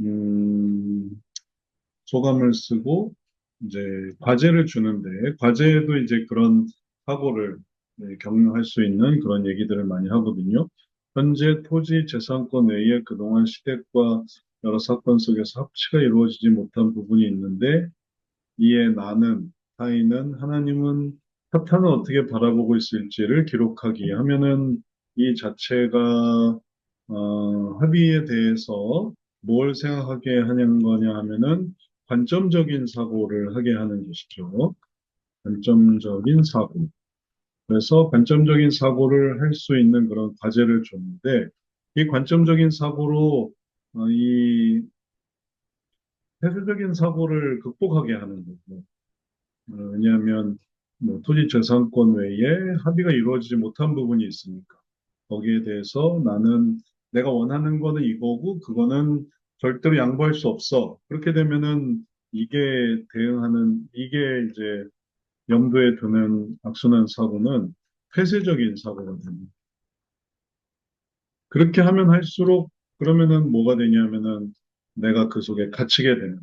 음, 소감을 쓰고 이제 과제를 주는데 과제에도 이제 그런 사고를 네, 격려할 수 있는 그런 얘기들을 많이 하거든요. 현재 토지 재산권 외에 그동안 시댁과 여러 사건 속에서 합치가 이루어지지 못한 부분이 있는데 이에 나는 타인은 하나님은 사탄을 어떻게 바라보고 있을지를 기록하기 하면은 이 자체가 어, 합의에 대해서 뭘 생각하게 하는 거냐 하면은 관점적인 사고를 하게 하는 것이죠. 관점적인 사고. 그래서 관점적인 사고를 할 수 있는 그런 과제를 줬는데 이 관점적인 사고로 어, 이 폐쇄적인 사고를 극복하게 하는 거고 어, 왜냐하면 뭐 토지 재산권 외에 합의가 이루어지지 못한 부분이 있으니까 거기에 대해서 나는 내가 원하는 거는 이거고 그거는 절대로 양보할 수 없어. 그렇게 되면은 이게 대응하는 이게 이제 염두에 두는 악순환 사고는 폐쇄적인 됩니다. 그렇게 하면 할수록 그러면은 뭐가 되냐면은 내가 그 속에 갇히게 되는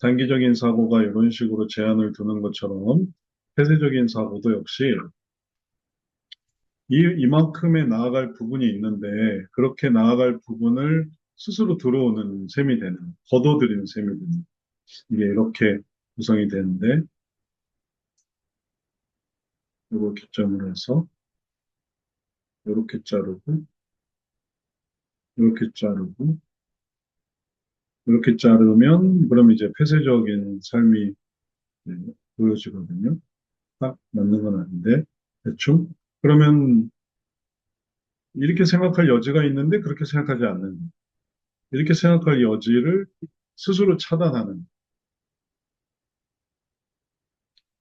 단기적인 사고가 이런 식으로 제한을 두는 것처럼 폐쇄적인 사고도 역시 이, 이만큼의 나아갈 부분이 있는데 그렇게 나아갈 부분을 스스로 들어오는 셈이 되는, 걷어들이는 셈이 되는 이게 이렇게 구성이 되는데 이걸 기점으로 해서 이렇게 자르고 이렇게 자르고 이렇게 자르면 그럼 이제 폐쇄적인 삶이 네, 보여지거든요. 딱 맞는 건 아닌데 대충 그러면 이렇게 생각할 여지가 있는데 그렇게 생각하지 않는 이렇게 생각할 여지를 스스로 차단하는.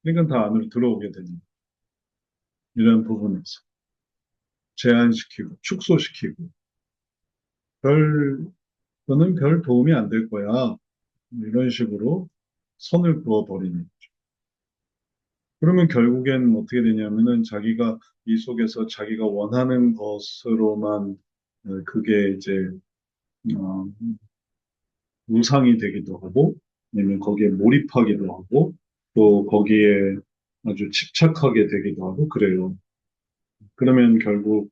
그러니까 다 안으로 들어오게 되는 이런 부분에서 제한시키고 축소시키고. 별 그거는 별 도움이 안 될 거야. 이런 식으로 선을 그어버리는 거죠. 그러면 결국엔 어떻게 되냐면은 자기가 이 속에서 자기가 원하는 것으로만 어, 그게 이제 어, 우상이 되기도 하고 아니면 거기에 몰입하기도 하고 또 거기에 아주 집착하게 되기도 하고 그래요. 그러면 결국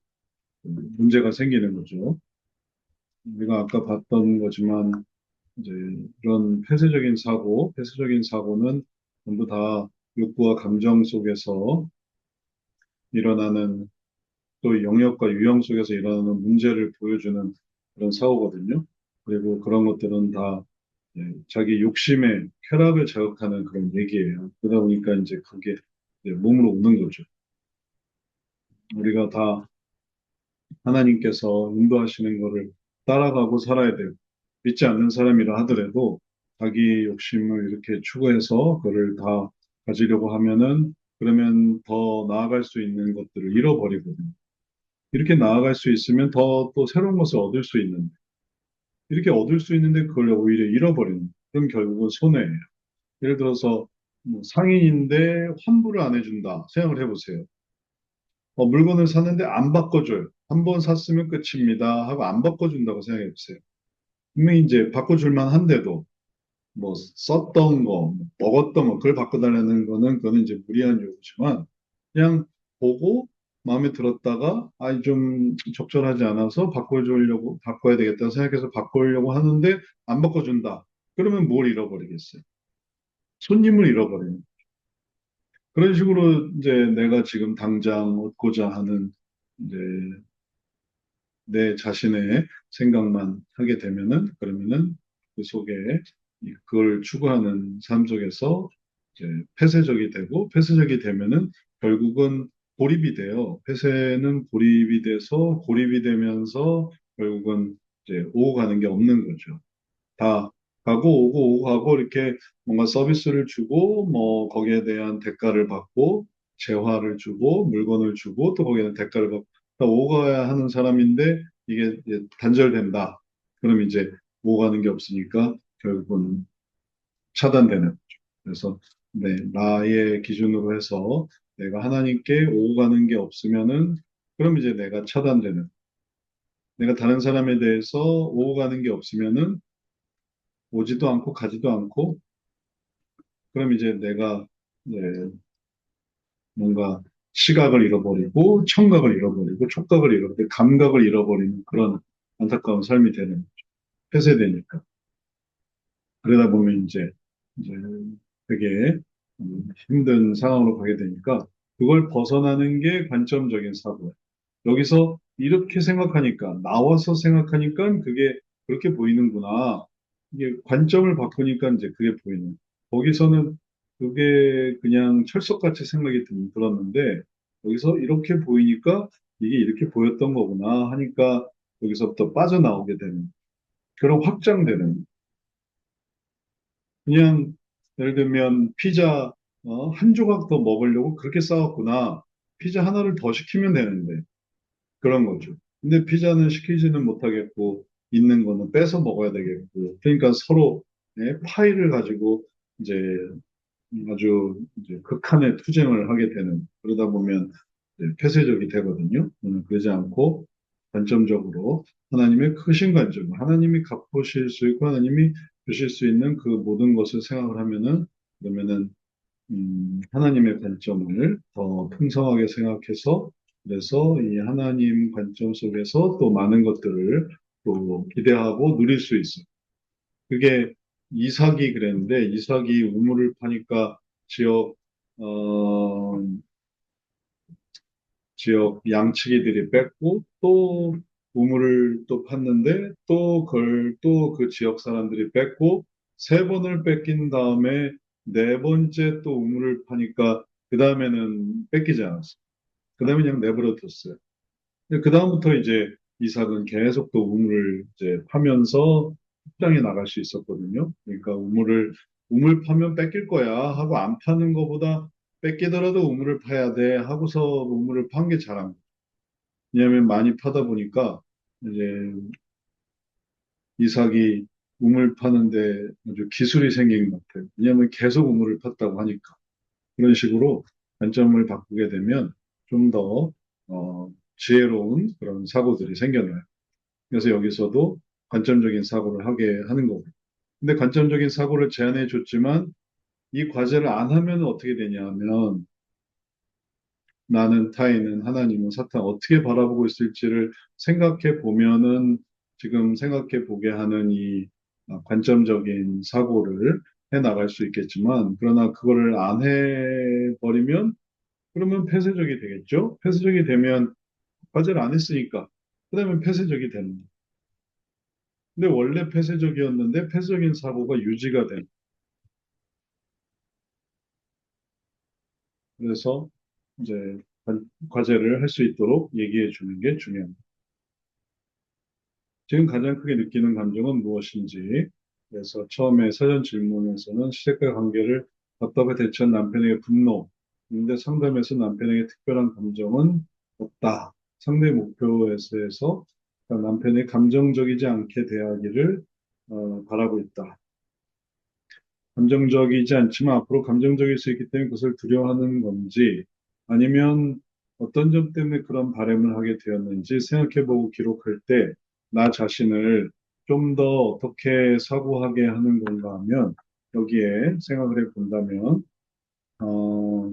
문제가 생기는 거죠. 우리가 아까 봤던 거지만 이제 이런 폐쇄적인 사고, 폐쇄적인 사고는 전부 다 욕구와 감정 속에서 일어나는 또 영역과 유형 속에서 일어나는 문제를 보여주는 그런 사고거든요. 그리고 그런 것들은 다 예, 자기 욕심의 쾌락을 자극하는 그런 얘기예요. 그러다 보니까 이제 그게 몸으로 오는 거죠. 우리가 다 하나님께서 인도하시는 거를 따라가고 살아야 돼요. 믿지 않는 사람이라 하더라도 자기 욕심을 이렇게 추구해서 그를 다 가지려고 하면은 그러면 더 나아갈 수 있는 것들을 잃어버리거든요. 이렇게 나아갈 수 있으면 더 또 새로운 것을 얻을 수 있는데 이렇게 얻을 수 있는데 그걸 오히려 잃어버리는 그럼 결국은 손해예요. 예를 들어서 뭐 상인인데 환불을 안 해준다 생각을 해보세요. 어, 물건을 샀는데 안 바꿔줘요. 한 번 샀으면 끝입니다 하고 안 바꿔준다고 생각해보세요. 분명히 이제 바꿔줄만 한데도 뭐 썼던 거, 먹었던 거, 그걸 바꿔달라는 거는 그거는 이제 무리한 요구지만 그냥 보고 마음에 들었다가 아이 좀 적절하지 않아서 바꿔주려고 바꿔야 되겠다 생각해서 바꾸려고 하는데 안 바꿔준다. 그러면 뭘 잃어버리겠어요? 손님을 잃어버리는. 그런 식으로 이제 내가 지금 당장 얻고자 하는 이제 내 자신의 생각만 하게 되면은 그러면은 그 속에 그걸 추구하는 삶 속에서 이제 폐쇄적이 되고 폐쇄적이 되면은 결국은 고립이 돼요. 폐쇄는 고립이 돼서 고립이 되면서 결국은 이제 오고 가는 게 없는 거죠. 다 가고 오고 오고 가고 이렇게 뭔가 서비스를 주고 뭐 거기에 대한 대가를 받고 재화를 주고 물건을 주고 또 거기에 대한 대가를 받고 다 오가야 하는 사람인데 이게 단절된다. 그럼 이제 오가는 게 없으니까 결국은 차단되는 거죠. 그래서 네, 나의 기준으로 해서 내가 하나님께 오가는 게 없으면은 그럼 이제 내가 차단되는 내가 다른 사람에 대해서 오고 가는 게 없으면은 오지도 않고 가지도 않고 그럼 이제 내가 네, 뭔가 시각을 잃어버리고 청각을 잃어버리고 촉각을 잃어버리고 감각을 잃어버리는 그런 안타까운 삶이 되는 거죠. 폐쇄되니까. 그러다 보면 이제 이제 되게 음, 힘든 상황으로 가게 되니까 그걸 벗어나는 게 관점적인 사고예요. 여기서 이렇게 생각하니까 나와서 생각하니까 그게 그렇게 보이는구나. 이게 관점을 바꾸니까 이제 그게 보이는. 거기서는 그게 그냥 철석같이 생각이 들- 들었는데 여기서 이렇게 보이니까 이게 이렇게 보였던 거구나 하니까 여기서부터 빠져나오게 되는 그런 확장되는 그냥 예를 들면 피자 어, 한 조각 더 먹으려고 그렇게 싸웠구나. 피자 하나를 더 시키면 되는데 그런 거죠. 근데 피자는 시키지는 못하겠고 있는 거는 뺏어 먹어야 되겠고 그러니까 서로 예, 파이를 가지고 이제 아주 이제 극한의 투쟁을 하게 되는 그러다 보면 폐쇄적이 되거든요. 음, 그러지 않고 관점적으로 하나님의 크신 관점, 하나님이 갚으실 수 있고 하나님이 주실 수 있는 그 모든 것을 생각을 하면은 그러면은 음, 하나님의 관점을 더 풍성하게 생각해서 그래서 이 하나님 관점 속에서 또 많은 것들을 또 기대하고 누릴 수 있어요. 그게 이삭이 그랬는데 이삭이 우물을 파니까 지역 어, 지역 양치기들이 뺐고 또 우물을 또 팠는데 또 그걸 또 그 지역 사람들이 뺐고 세 번을 뺏긴 다음에 네 번째 또 우물을 파니까 그 다음에는 뺏기지 않았어요. 그 다음에 그냥 내버려 뒀어요. 그 다음부터 이제 이삭은 계속 또 우물을 이제 파면서 확장해 나갈 수 있었거든요. 그러니까 우물을 우물 파면 뺏길 거야 하고 안 파는 것보다 뺏기더라도 우물을 파야 돼 하고서 우물을 판 게 잘한 거예요. 왜냐하면 많이 파다 보니까 이제 이삭이 우물 파는데 아주 기술이 생긴 것 같아요. 왜냐하면 계속 우물을 팠다고 하니까. 그런 식으로 관점을 바꾸게 되면 좀 더, 어, 지혜로운 그런 사고들이 생겨나요. 그래서 여기서도 관점적인 사고를 하게 하는 거고. 근데 관점적인 사고를 제안해 줬지만 이 과제를 안 하면 어떻게 되냐 하면 나는 타인은 하나님은 사탄 어떻게 바라보고 있을지를 생각해 보면은 지금 생각해 보게 하는 이 관점적인 사고를 해 나갈 수 있겠지만 그러나 그거를 안 해 버리면 그러면 폐쇄적이 되겠죠. 폐쇄적이 되면 과제를 안 했으니까 그다음에 폐쇄적이 되는 거예요. 근데 원래 폐쇄적이었는데 폐쇄적인 사고가 유지가 된. 그래서 이제 관- 과제를 할 수 있도록 얘기해 주는 게 중요합니다. 지금 가장 크게 느끼는 감정은 무엇인지. 그래서 처음에 사전 질문에서는 시댁과 관계를 답답하게 대처한 남편에게 분노. 근데 상담에서 남편에게 특별한 감정은 없다. 상대 목표에서 남편이 감정적이지 않게 대하기를 어, 바라고 있다. 감정적이지 않지만 앞으로 감정적일 수 있기 때문에 그것을 두려워하는 건지 아니면 어떤 점 때문에 그런 바람을 하게 되었는지 생각해보고 기록할 때 나 자신을 좀 더 어떻게 사고하게 하는 건가 하면 여기에 생각을 해 본다면 어,